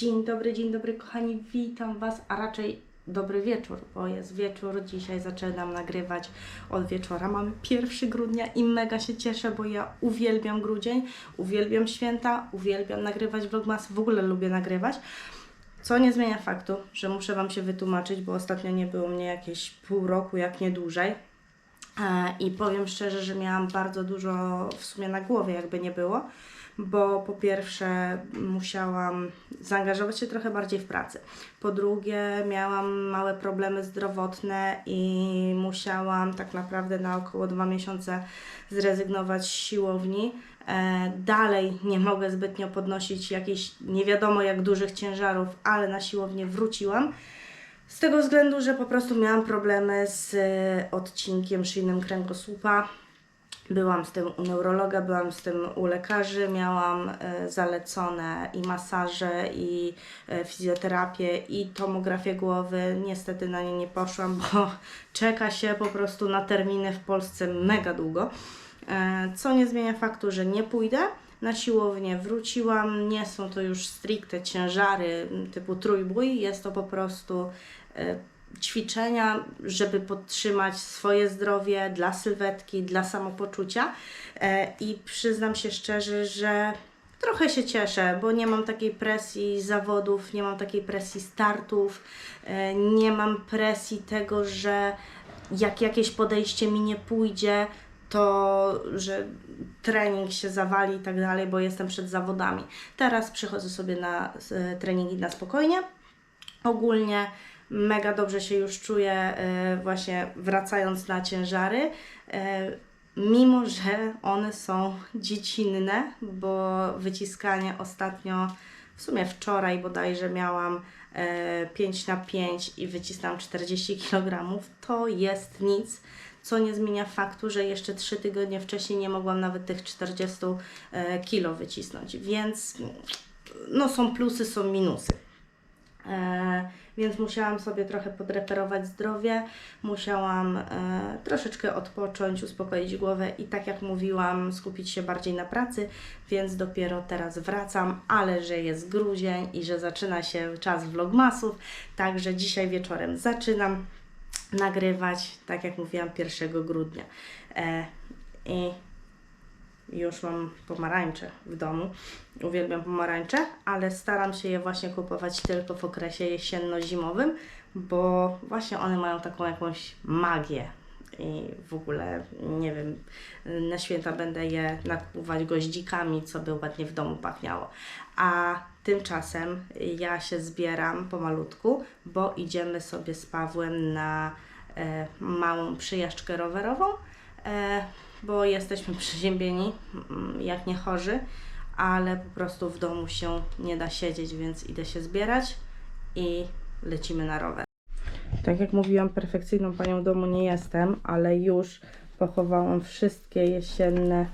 Dzień dobry, dzień dobry kochani, witam Was, a raczej dobry wieczór, bo jest wieczór, dzisiaj zaczynam nagrywać od wieczora. Mamy 1 grudnia i mega się cieszę, bo ja uwielbiam grudzień, uwielbiam święta, uwielbiam nagrywać vlogmas, w ogóle lubię nagrywać. Co nie zmienia faktu, że muszę Wam się wytłumaczyć, bo ostatnio nie było mnie jakieś pół roku, jak nie dłużej. E, I powiem szczerze, że miałam bardzo dużo w sumie na głowie, jakby nie było, bo po pierwsze musiałam zaangażować się trochę bardziej w pracę. Po drugie, miałam małe problemy zdrowotne i musiałam tak naprawdę na około dwa miesiące zrezygnować z siłowni. E, Dalej nie mogę zbytnio podnosić jakichś nie wiadomo jak dużych ciężarów, ale na siłownię wróciłam. Z tego względu, że po prostu miałam problemy z odcinkiem szyjnym kręgosłupa. Byłam z tym u neurologa, byłam z tym u lekarzy, miałam e, zalecone i masaże, i e, fizjoterapię, i tomografię głowy. Niestety na nie nie poszłam, bo czeka się po prostu na terminy w Polsce mega długo. E, Co nie zmienia faktu, że nie pójdę. Na siłownię wróciłam. Nie są to już stricte ciężary typu trójbój, jest to po prostu ćwiczenia, żeby podtrzymać swoje zdrowie dla sylwetki, dla samopoczucia. E, I przyznam się szczerze, że trochę się cieszę, bo nie mam takiej presji zawodów, nie mam takiej presji startów, e, nie mam presji tego, że jak jakieś podejście mi nie pójdzie, to że trening się zawali i tak dalej, bo jestem przed zawodami. Teraz przychodzę sobie na e, treningi na spokojnie. Ogólnie mega dobrze się już czuję, e, właśnie wracając na ciężary. E, Mimo, że one są dziecinne, bo wyciskanie ostatnio, w sumie wczoraj bodajże miałam e, 5 na 5 i wycisnęłam 40 kg, to jest nic, co nie zmienia faktu, że jeszcze 3 tygodnie wcześniej nie mogłam nawet tych 40 kg wycisnąć, więc no są plusy, są minusy. E, więc musiałam sobie trochę podreperować zdrowie, musiałam e, troszeczkę odpocząć, uspokoić głowę i tak jak mówiłam, skupić się bardziej na pracy, więc dopiero teraz wracam, ale że jest grudzień i że zaczyna się czas vlogmasów, także dzisiaj wieczorem zaczynam nagrywać, tak jak mówiłam, 1 grudnia. E, I już mam pomarańcze w domu. Uwielbiam pomarańcze, ale staram się je właśnie kupować tylko w okresie jesienno-zimowym, bo właśnie one mają taką jakąś magię. I w ogóle nie wiem, na święta będę je nakupować goździkami, co by ładnie w domu pachniało. A tymczasem ja się zbieram pomalutku, bo idziemy sobie z Pawłem na e, małą przyjażdżkę rowerową. E, bo jesteśmy przeziębieni, mm, jak nie chorzy, ale po prostu w domu się nie da siedzieć, więc idę się zbierać i lecimy na rower. Tak jak mówiłam, perfekcyjną panią domu nie jestem, ale już pochowałam wszystkie jesienne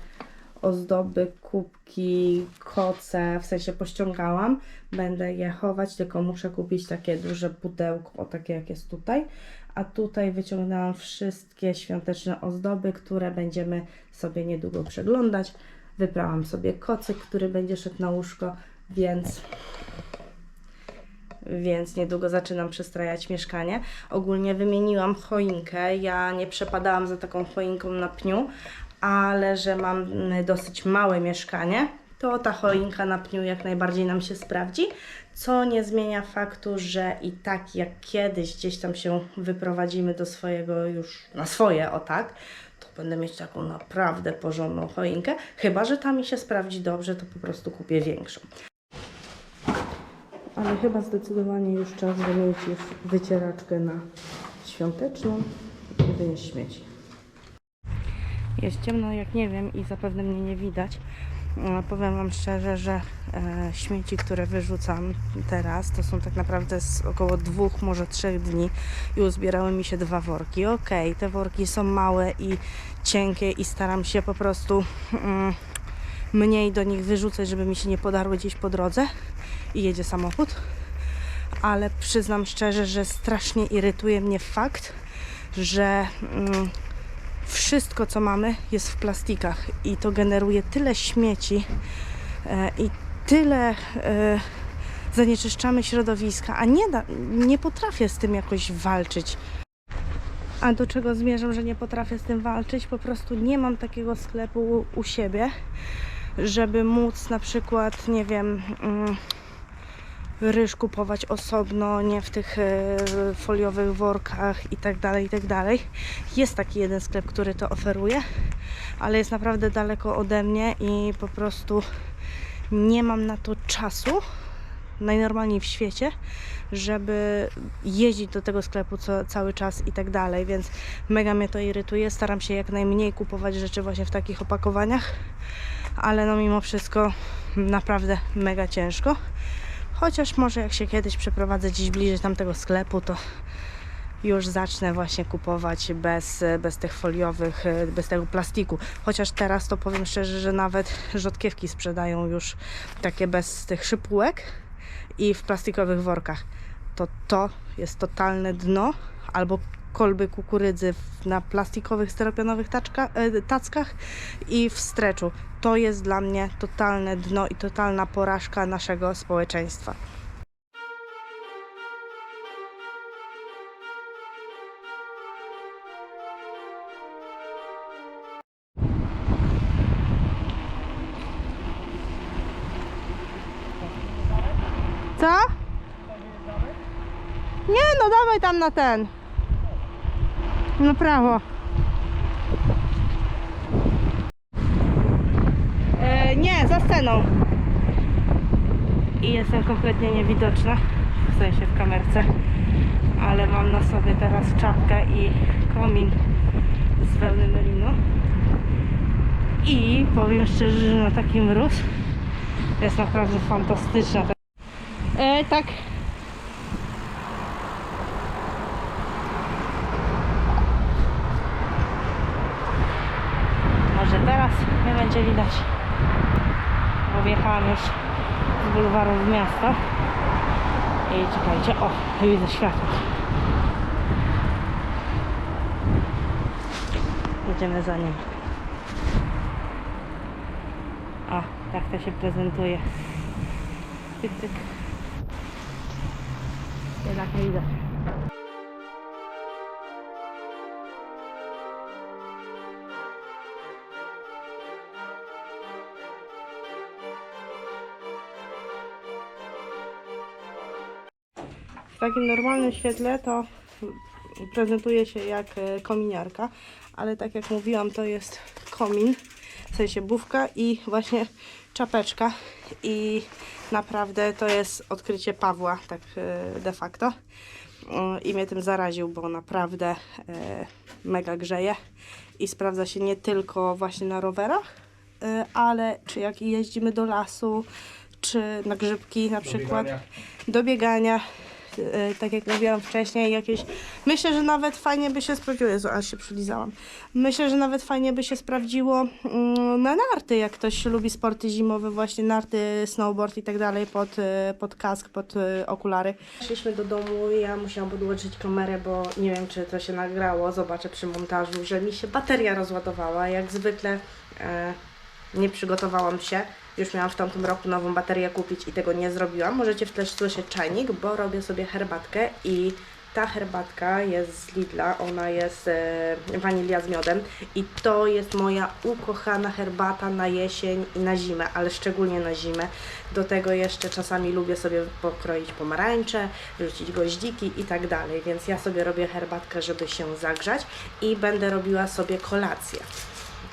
ozdoby, kubki, koce, w sensie pościągałam. Będę je chować, tylko muszę kupić takie duże pudełko, takie jak jest tutaj. A tutaj wyciągnęłam wszystkie świąteczne ozdoby, które będziemy sobie niedługo przeglądać. Wybrałam sobie kocyk, który będzie szedł na łóżko, więc więc niedługo zaczynam przestrajać mieszkanie. Ogólnie wymieniłam choinkę. Ja nie przepadałam za taką choinką na pniu, ale że mam dosyć małe mieszkanie, to ta choinka na pniu jak najbardziej nam się sprawdzi, co nie zmienia faktu, że i tak jak kiedyś gdzieś tam się wyprowadzimy do swojego już na swoje, o tak, to będę mieć taką naprawdę porządną choinkę, chyba że ta mi się sprawdzi dobrze, to po prostu kupię większą. Ale chyba zdecydowanie już czas wymienić wycieraczkę na świąteczną i wynieść śmieci. Jest ciemno jak nie wiem i zapewne mnie nie widać. E, Powiem Wam szczerze, że e, śmieci, które wyrzucam teraz, to są tak naprawdę z około dwóch, może trzech dni i uzbierały mi się dwa worki. Okej, te worki są małe i cienkie i staram się po prostu mm, mniej do nich wyrzucać, żeby mi się nie podarły gdzieś po drodze i jedzie samochód. Ale przyznam szczerze, że strasznie irytuje mnie fakt, że mm, wszystko co mamy jest w plastikach i to generuje tyle śmieci e, i tyle e, zanieczyszczamy środowiska, a nie, da, nie potrafię z tym jakoś walczyć. A do czego zmierzam, że nie potrafię z tym walczyć? Po prostu nie mam takiego sklepu u, siebie, żeby móc na przykład, nie wiem, mm, ryż kupować osobno, nie w tych e, foliowych workach i tak dalej, i tak dalej. Jest taki jeden sklep, który to oferuje, ale jest naprawdę daleko ode mnie i po prostu nie mam na to czasu, najnormalniej w świecie, żeby jeździć do tego sklepu co, cały czas i tak dalej, więc mega mnie to irytuje. Staram się jak najmniej kupować rzeczy właśnie w takich opakowaniach, ale no mimo wszystko naprawdę mega ciężko. Chociaż może jak się kiedyś przeprowadzę gdzieś bliżej tamtego sklepu, to już zacznę właśnie kupować bez, bez tych foliowych, bez tego plastiku. Chociaż teraz to powiem szczerze, że nawet rzodkiewki sprzedają już takie bez tych szypułek i w plastikowych workach. To to jest totalne dno albo kolby kukurydzy na plastikowych, styropianowych taczka, e, tackach i w streczu. To jest dla mnie totalne dno i totalna porażka naszego społeczeństwa. Co? Nie, no dawaj tam na ten. Na prawo. E, nie, za sceną. I jestem kompletnie niewidoczna, w sensie w kamerce, ale mam na sobie teraz czapkę i komin z wełny merino. I powiem szczerze, że na taki mróz jest naprawdę fantastyczna. E, tak. Może teraz będzie widać. Bo wjechałam już z bulwaru w miasto. I czekajcie, o, widzę światło. Jedziemy za nim. O, tak to się prezentuje. Tyk, tyk. Jednak nie widać. Takim normalnym świetle to prezentuje się jak e, kominiarka, ale tak jak mówiłam, to jest komin, w sensie bówka i właśnie czapeczka i naprawdę to jest odkrycie Pawła, tak e, de facto. I mnie tym zaraził, bo naprawdę e, mega grzeje i sprawdza się nie tylko właśnie na rowerach, ale czy jak jeździmy do lasu, czy na grzybki na przykład, do biegania, tak jak mówiłam wcześniej, jakieś. Myślę, że nawet fajnie by się sprawdziło. Jezu, aż się przylizałam. Myślę, że nawet fajnie by się sprawdziło mm, na narty, jak ktoś lubi sporty zimowe, właśnie narty, snowboard i tak dalej, pod, e, pod kask, pod e, okulary. Szliśmy do domu i ja musiałam podłączyć kamerę, bo nie wiem, czy to się nagrało. Zobaczę przy montażu, że mi się bateria rozładowała. Jak zwykle e, nie przygotowałam się. Już miałam w tamtym roku nową baterię kupić i tego nie zrobiłam. Możecie w tle słyszeć czajnik, bo robię sobie herbatkę i ta herbatka jest z Lidla, ona jest e, wanilia z miodem i to jest moja ukochana herbata na jesień i na zimę, ale szczególnie na zimę. Do tego jeszcze czasami lubię sobie pokroić pomarańcze, wrzucić goździki i tak dalej, więc ja sobie robię herbatkę, żeby się zagrzać i będę robiła sobie kolację.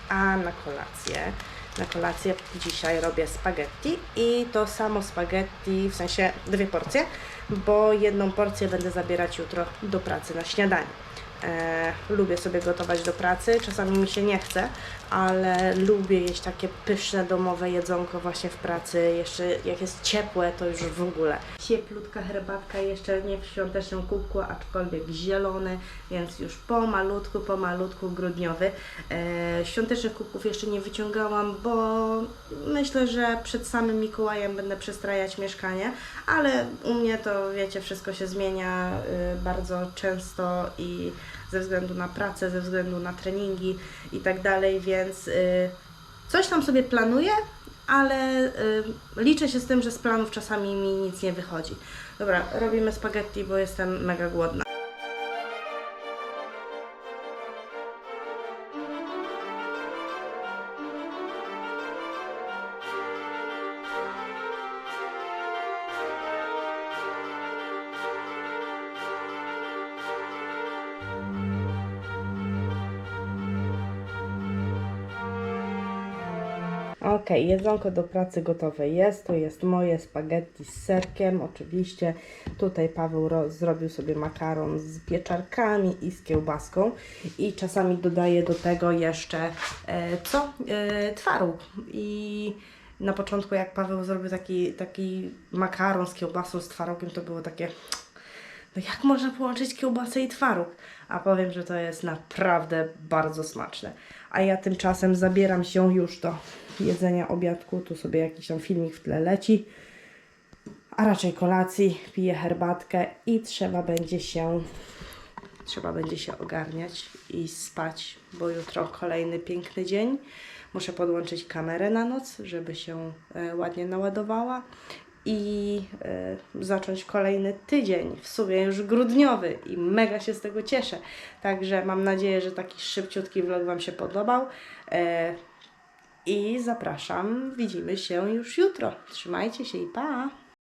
A na kolację, na kolację dzisiaj robię spaghetti i to samo spaghetti, w sensie dwie porcje, bo jedną porcję będę zabierać jutro do pracy na śniadanie. E, lubię sobie gotować do pracy, czasami mi się nie chce, ale lubię jeść takie pyszne domowe jedzonko właśnie w pracy. Jeszcze jak jest ciepłe, to już w ogóle. Cieplutka herbatka, jeszcze nie w świątecznym kubku, aczkolwiek zielony, więc już pomalutku, pomalutku grudniowy. E, świątecznych kubków jeszcze nie wyciągałam, bo myślę, że przed samym Mikołajem będę przestrajać mieszkanie, ale u mnie to wiecie, wszystko się zmienia y, bardzo często i ze względu na pracę, ze względu na treningi i tak dalej, więc y, coś tam sobie planuję, ale y, liczę się z tym, że z planów czasami mi nic nie wychodzi. Dobra, robimy spaghetti, bo jestem mega głodna. Okej, jedzonko do pracy gotowe jest. To jest moje spaghetti z serkiem, oczywiście. Tutaj Paweł ro- zrobił sobie makaron z pieczarkami i z kiełbaską. I czasami dodaję do tego jeszcze e, co? E, twaróg. I na początku jak Paweł zrobił taki, taki makaron z kiełbasą, z twarogiem, to było takie no jak można połączyć kiełbasę i twaróg? A powiem, że to jest naprawdę bardzo smaczne. A ja tymczasem zabieram się już do jedzenia obiadku. Tu sobie jakiś tam filmik w tle leci. A raczej kolacji, piję herbatkę i trzeba będzie się trzeba będzie się ogarniać i spać, bo jutro kolejny piękny dzień. Muszę podłączyć kamerę na noc, żeby się e, ładnie naładowała i e, zacząć kolejny tydzień, w sumie już grudniowy i mega się z tego cieszę. Także mam nadzieję, że taki szybciutki vlog Wam się podobał. E, I zapraszam, widzimy się już jutro. Trzymajcie się i pa!